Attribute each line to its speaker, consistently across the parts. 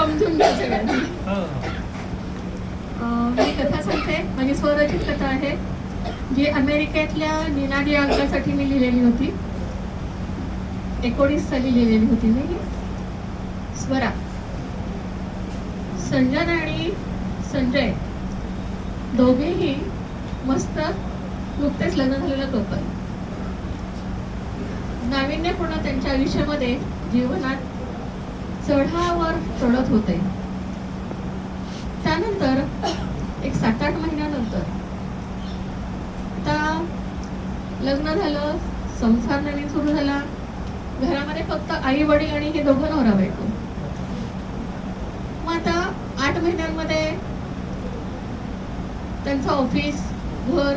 Speaker 1: समजून घ्या सगळ्यांनी मी कथा सांगते. माझी स्वरचित कथा आहे जी अमेरिकेतल्या निनादी अंकासाठी मी लिहिलेली होती. एकोणीस साली लिहिलेली होती मी. स्वरा. संजन आणि संजय दोघेही मस्त नुकतेच लग्न झालेलं कपल नाविन्यपूर्ण त्यांच्या आयुष्यामध्ये जीवनात चढावर चढत होते. त्यानंतर एक सात आठ महिन्यानंतर आता लग्न झालं संसार नवीन सुरू झाला घरामध्ये फक्त आई वडील आणि हे दोघं नवरा बायको. मग आता आठ महिन्यांमध्ये त्यांचं ऑफिस घर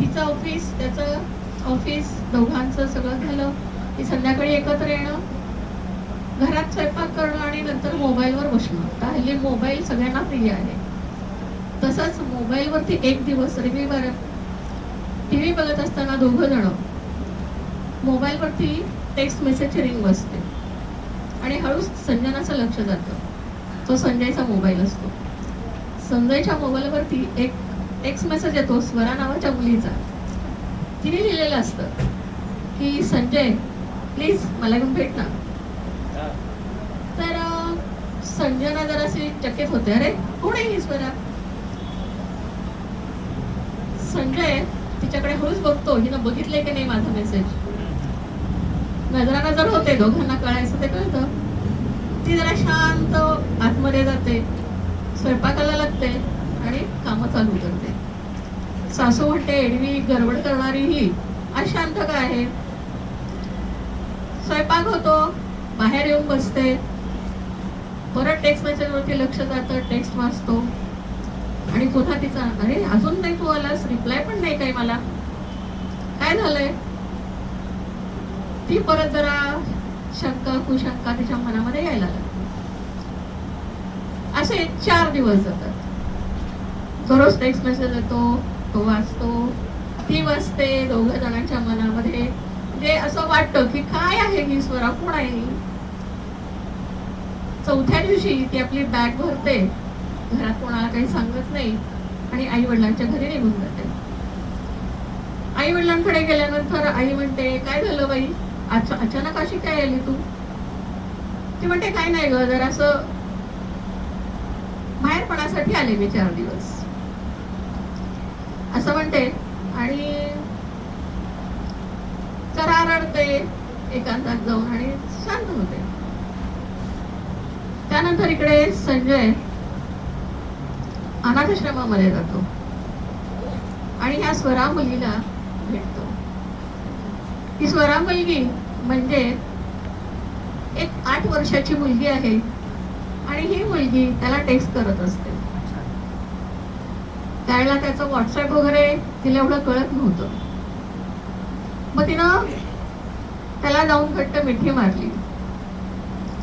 Speaker 1: तिचं ऑफिस त्याचं ऑफिस दोघांचं सगळं झालं. की संध्याकाळी एकत्र येणं घरात स्वयंपाक करणं आणि नंतर मोबाईलवर बसणं. आता हल्ली मोबाईल सगळ्यांना प्रिय आहे. तसंच मोबाईलवरती एक दिवस रविवार टी व्ही बघत असताना दोघं जण मोबाईलवरती टेक्स्ट मेसेजची रिंग बसते. आणि हळूच संजनाचं लक्ष जातं. तो संजयचा मोबाईल असतो. संजयच्या मोबाईलवरती एक टेक्स्ट मेसेज येतो स्वरा नावाच्या मुलीचा. तिने लिहिलेलं असतं की संजय प्लीज मला घेऊन भेट ना. संजना जराशी चकित होते. अरे कोण आहे ही संजय तिच्याकडे हळूच बघतो. हिनं बघितलंय की नाही माझा मेसेज नजराना जर होते दोघांना कळायचं ते कळतं. ती जरा शांत आतमध्ये जाते. स्वयंपाकाला लागते आणि कामं चालू करते. सासू म्हणते एडवी गडबड करणारी ही अशांत काय आहे? स्वयंपाक होतो. बाहेर येऊन बसते. परत टेक्स्ट मेसेज वरती लक्ष जातं टेक्स्ट वाचतो. आणि पुन्हा तिचा अरे अजून नाही तू आलास? रिप्लाय पण नाही काही मला. काय झालंय? ती परत जरा शंका कुशंका तिच्या मनामध्ये यायला लागली. असे चार दिवस जातात. दररोज टेक्स्ट मेसेज येतो तो वाचतो. ती वाचते दोघ जणांच्या मनामध्ये. म्हणजे असं वाटतं की काय आहे ही स्वरा? कोण आहे चौथ्या दिवशी ती आपली बॅग भरते. घरात कोणाला काही सांगत नाही आणि आई वडिलांच्या घरी निघून जाते. आई वडिलांकडे गेल्यानंतर आई म्हणते काय झालं बाई? अचानक अशी काय आली तू? ती म्हणते काय नाही ग जरा असं बाहेरपणासाठी आले मी चार दिवस. असं म्हणते आणि जरा रडते एकांतात जाऊन आणि शांत होते. त्यानंतर इकडे संजय अनाथाश्रमामध्ये जातो. आणि ह्या स्वरा मुलीला भेटतो. ही स्वरा मुलगी म्हणजे एक आठ वर्षाची मुलगी आहे. आणि ही मुलगी त्याला टेक्स्ट करत असते. त्यावेळेला त्याचं व्हॉट्सअप वगैरे तिला एवढं कळत नव्हतं. मग तिनं त्याला जाऊन घट्ट मिठी मारली.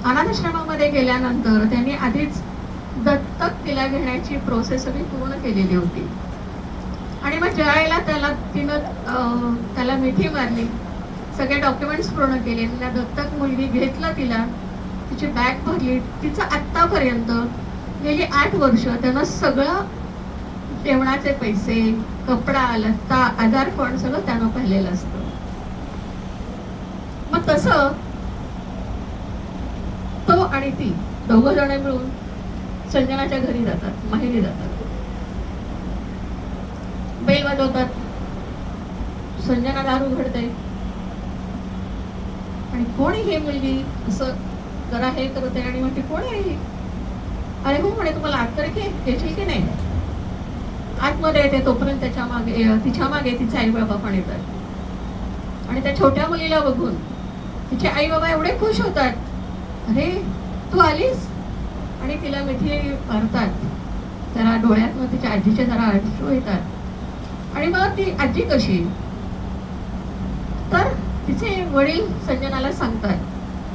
Speaker 1: अनाथाश्रमामध्ये गेल्यानंतर त्यांनी आधीच दत्तक तिला घेण्याची प्रोसेस सगळी पूर्ण केलेली होती. आणि मग ज्या वेळेला त्याला तिनं अं, त्याला मिठी मारली सगळे डॉक्युमेंट्स पूर्ण केले तिला दत्तक मुलगी घेतलं तिला तिची बॅग भरली तिचं आत्तापर्यंत गेली आठ वर्ष त्यानं सगळं जेवणाचे पैसे कपडा लत्ता आधार फंड सगळं त्यानं पाहिलेलं असतं. मग तसं आणि ती दोघ जण मिळून संजनाच्या घरी जातात माहेरी जातात. बेल वाजवतात संजना दारू घडते. आणि कोण आहे मुलगी? असं जरा हे करते आणि म्हणते कोण आहे अरे हो म्हणे तुम्हाला आत तरी की की नाही? आतमध्ये येते तोपर्यंत त्याच्यामागे तिच्यामागे तिचे आई बाबा पण येतात. आणि त्या छोट्या मुलीला बघून तिचे आई बाबा एवढे खुश होतात. अरे तू आलीस? आणि तिला मिठी मारतात. जरा डोळ्यात मग तिच्या आजीच्या जरा अश्रू येतात. आणि मग ती आजी कशी? तर तिचे वडील संजनाला सांगतात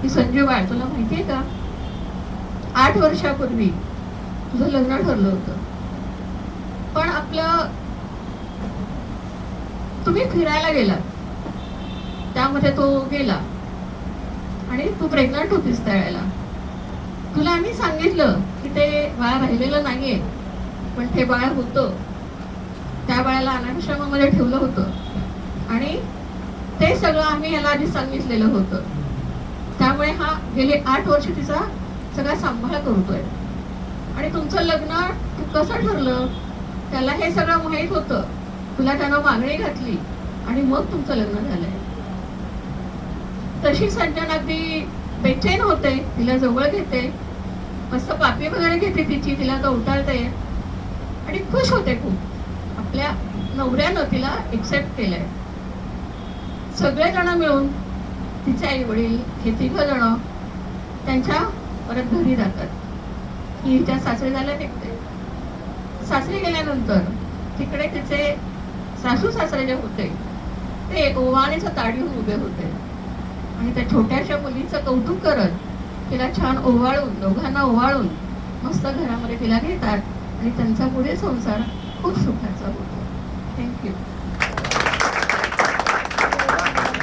Speaker 1: की संजू बाळ तुला माहितीये का? आठ वर्षापूर्वी तुझं लग्न ठरलं होतं. पण आपलं तुम्ही फिरायला गेलात. त्यामध्ये तो गेला. आणि तू प्रेग्नंट होतीस त्यावेळेला. तुला आम्ही सांगितलं की ते बाळ राहिलेलं नाहीये पण ते बाळ होतं. त्या बाळाला अनाश्रमामध्ये ठेवलं होतं. आणि ते सगळं आम्ही याला आधी सांगितलेलं होतं. त्यामुळे हा गेले आठ वर्ष तिचा सगळा सांभाळ करतोय. आणि तुमचं लग्न कसं ठरलं? त्याला हे सगळं माहीत होतं. तुला त्यानं मागणी घातली आणि मग तुमचं लग्न झालंय. तशी सज्जन अगदी बेचैन होते तिला जवळ घेते. मस्त पापी वगैरे घेते तिची तिला कवटाळते आणि खुश होते खूप. आपल्या नवऱ्यानं तिला एक्सेप्ट केलंय. सगळेजण मिळून तिचे आई वडील हे तिघ जण त्यांच्या परत घरी जातात. ही हिच्या सासरी झाल्या निघते. सासरी गेल्यानंतर तिकडे तिचे सासू सासरे जे होते ते एक ओवाणीचं ताडीहून उभे होते. आणि त्या छोट्याशा मुलीचं कौतुक करत तिला छान ओवाळून दोघांना ओवाळून मस्त घरामध्ये तिला नेतात आणि त्यांचा पुढे संसार खूप सुखाचा होतो. थँक्यू